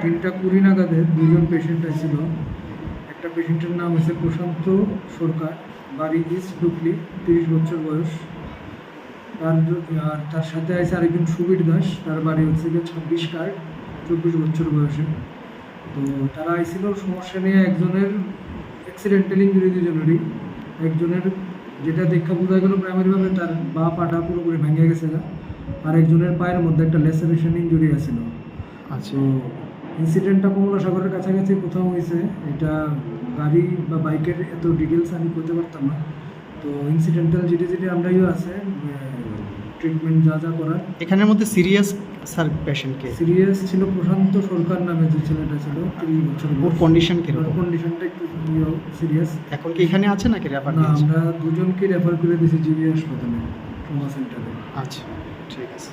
তিনটা কুড়ি নাগাদে দুজন পেশেন্ট ছিল একটা পেশেন্টের নাম হচ্ছে প্রশান্ত সরকার বাড়ি ইস্ট ডুকলি তিরিশ বছর বয়স। তার আর তার সাথে আছে আরেকজন সুবীর দাস তার বাড়ি হচ্ছে যে ছাব্বিশ কার্ড চব্বিশ বছর বয়সে। তো তারা আইছিল সমস্যা নিয়ে একজনের অ্যাক্সিডেন্টাল ইঞ্জুরি দুজনেরই। একজনের যেটা দেখা বোঝা গেল প্রাইমারিভাবে তার বা পাটা পুরোপুরি ভেঙে গেছে না আর একজনের পায়ের মধ্যে একটা লেসারেশন ইঞ্জুরি আছিল। আচ্ছা। ইনসিডেন্টটা কমলা সাগরের কাছাকাছি কোথাও হয়েছে এটা গাড়ি বা বাইকের এত ডিটেলস আমি করতে পারতাম না। তো ইনসিডেন্টাল যেটা যেটা আমরা ইয়ে আছে ট্রিটমেন্ট যা যা করার। এখানের মধ্যে সিরিয়াস স্যার পেশেন্টকে সিরিয়াস ছিল প্রশান্ত সরকার নামে যে ছেলেটা ছিল তিরিশ বছর ওর কন্ডিশন কীরকম? কন্ডিশনটা একটু সিরিয়াস এখন কি এখানে আছে নাকি রেফার না আমরা দুজনকে রেফার করে দিয়েছি জিবি হাসপাতালে ট্রমা সেন্টারে। আচ্ছা ঠিক আছে।